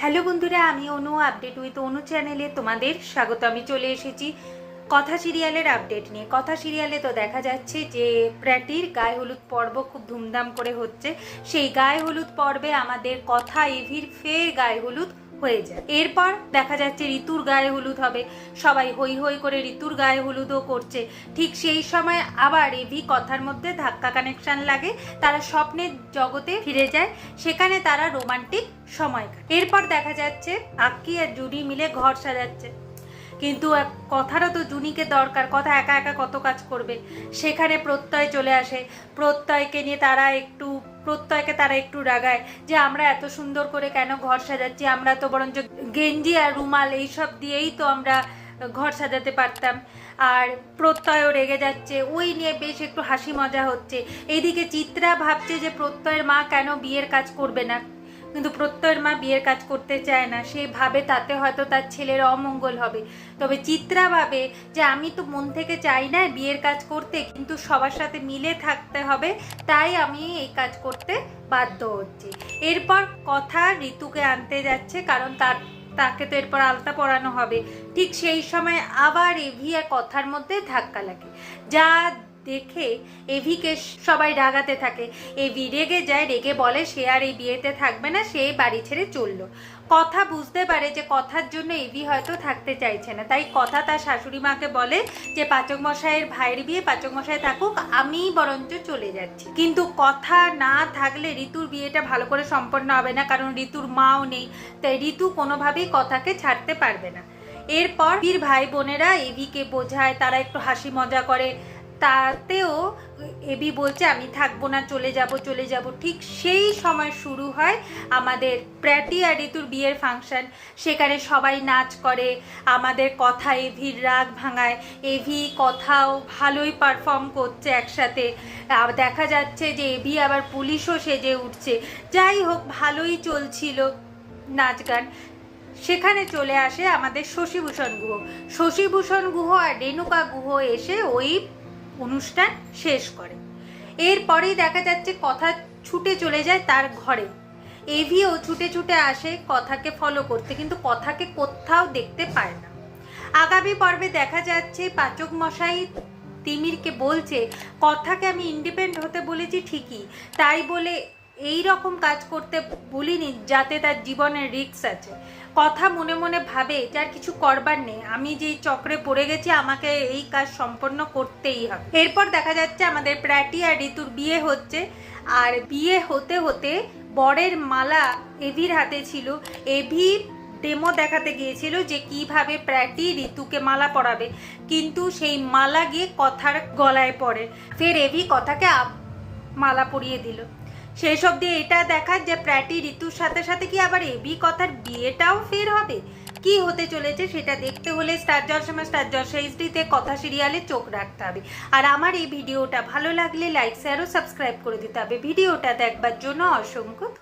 Hello বন্ধুরা, আমি অনু update with অনু চ্যানেলে তোমাদের স্বাগত। আমি চলে এসেছি কথা সিরিয়ালের আপডেট নিয়ে। কথা সিরিয়ালে তো দেখা যাচ্ছে যে প্র্যাটির গায়ে হলুদ পর্ব খুব ধুমধাম করে হচ্ছে। সেই গায়ে হলুদ পর্বে আমাদের কথা এভির ফের গায়ে হলুদ হয়ে যায়। এরপর দেখা যাচ্ছে ঋতুর গায়ে হলুদ হবে। সবাই হই হই করে ঋতুর গায়ে হলুদও করছে। ঠিক সেই সময় আবার এভি কথার মধ্যে ধাক্কা কানেকশন লাগে। তারা স্বপ্নের জগতে ফিরে যায়। সেখানে তারা রোমান্টিক সময় কাটায়। এরপর দেখা যাচ্ছে আক্কি আর জুনি মিলে ঘর সাজাচ্ছে। কিন্তু কথারও তো জুনিকে দরকার। কথা একা একা কত কাজ করবে? সেখানে প্রত্যয় চলে আসে। প্রত্যয়কে নিয়ে তারা একটু প্রত্যয়কে তারা একটু রাগায় যে আমরা এত সুন্দর করে কেন ঘর সাজাচ্ছি? আমরা তো বরঞ্চ গেঞ্জি আর রুমাল এইসব দিয়েই তো আমরা ঘর সাজাতে পারতাম। আর প্রত্যয়ও রেগে যাচ্ছে। ওই নিয়ে বেশ একটু হাসি মজা হচ্ছে। এইদিকে চিত্রা ভাবছে যে প্রত্যয়ের মা কেন বিয়ের কাজ করবে না। কিন্তু প্রত্যয়ের মা বিয়ের কাজ করতে চায় না। সে ভাবে তাতে হয়তো তার ছেলের অমঙ্গল হবে। তবে চিত্রা ভাবে যে আমি তো মন থেকে চাই না বিয়ের কাজ করতে, কিন্তু সবার সাথে মিলে থাকতে হবে, তাই আমি এই কাজ করতে বাধ্য হচ্ছি। এরপর কথা ঋতুকে আনতে যাচ্ছে, কারণ তার, তাকে তো এরপর আলতা পরানো হবে। ঠিক সেই সময় আবার এভি কথার মধ্যে ধাক্কা লাগে। যা দেখে এভিকে সবাই রাগাতে থাকে। এভি রেগে যায়, রেগে বলে, সে আর এই বিয়েতে থাকবে না, সে বাড়ি ছেড়ে চলল। কথা বুঝতে পারে যে কথার জন্য এভি হয়তো থাকতে চাইছে না। তাই কথা তার শাশুড়ি মাকে বলে যে, পাচক মশাইয়ের ভাইয়ের বিয়ে, পাচক মশাই থাকুক আমিই বরঞ্চ চলে যাচ্ছি। কিন্তু কথা না থাকলে ঋতুর বিয়েটা ভালো করে সম্পন্ন হবে না, কারণ ঋতুর মাও নেই। তাই ঋতু কোনোভাবেই কথাকে ছাড়তে পারবে না। এরপর বীর ভাই বোনেরা এভিকে বোঝায়, তারা একটু হাসি মজা করে। তাতেও এবি বলছে, আমি থাকব না, চলে যাব চলে যাব। ঠিক সেই সময় শুরু হয় আমাদের প্র্যাটি আর ঋতুর বিয়ের ফাংশন। সেখানে সবাই নাচ করে, আমাদের কথা এভির রাগ ভাঙায়। এভি কথাও ভালোই পারফর্ম করছে একসাথে। দেখা যাচ্ছে যে এভি আবার পুলিশও সেজে উঠছে। যাই হোক, ভালোই চলছিল নাচ গান। সেখানে চলে আসে আমাদের শশীভূষণ গুহ। শশীভূষণ গুহ আর রেণুকা গুহ এসে ওই অনুষ্ঠান শেষ করে। এরপরেই দেখা যাচ্ছে কথা ছুটে চলে যায় তার ঘরে। এভিও ছুটে ছুটে আসে কথাকে ফলো করতে, কিন্তু কথাকে কোথাও দেখতে পায় না। আগামী পর্বে দেখা যাচ্ছে পাচক মশাই তিমিরকে বলছে, কথাকে আমি ইন্ডিপেন্ড হতে বলেছি ঠিকই, তাই বলে এই রকম কাজ করতে বলিনি যাতে তার জীবনের রিস্ক আছে। কথা মনে মনে ভাবে যার কিছু করবার নেই। আমি যেই চক্রে পড়ে গেছি, আমাকে এই কাজ সম্পন্ন করতেই হবে। এরপর দেখা যাচ্ছে আমাদের প্র্যাটি আর ঋতুর বিয়ে হচ্ছে। আর বিয়ে হতে হতে বরের মালা এভির হাতে ছিল। এভি ডেমো দেখাতে গিয়েছিল যে কীভাবে প্র্যাটি ঋতুকে মালা পরাবে। কিন্তু সেই মালা গিয়ে কথার গলায় পড়ে। ফের এভি কথাকে মালা পরিয়ে দিল। সেই সব দিয়ে এটা দেখার যে প্র্যাটি ঋতুর সাথে সাথে কি আবার এবি কথার বিয়েটাও ফের হবে? কি হতে চলেছে সেটা দেখতে হলে স্টার জলসমা স্টার জলসা এইচডিতে কথা সিরিয়ালে চোখ রাখতে হবে। আর আমার এই ভিডিওটা ভালো লাগলে লাইক শেয়ার ও সাবস্ক্রাইব করে দিতে হবে। ভিডিওটা দেখবার জন্য অসংখ্য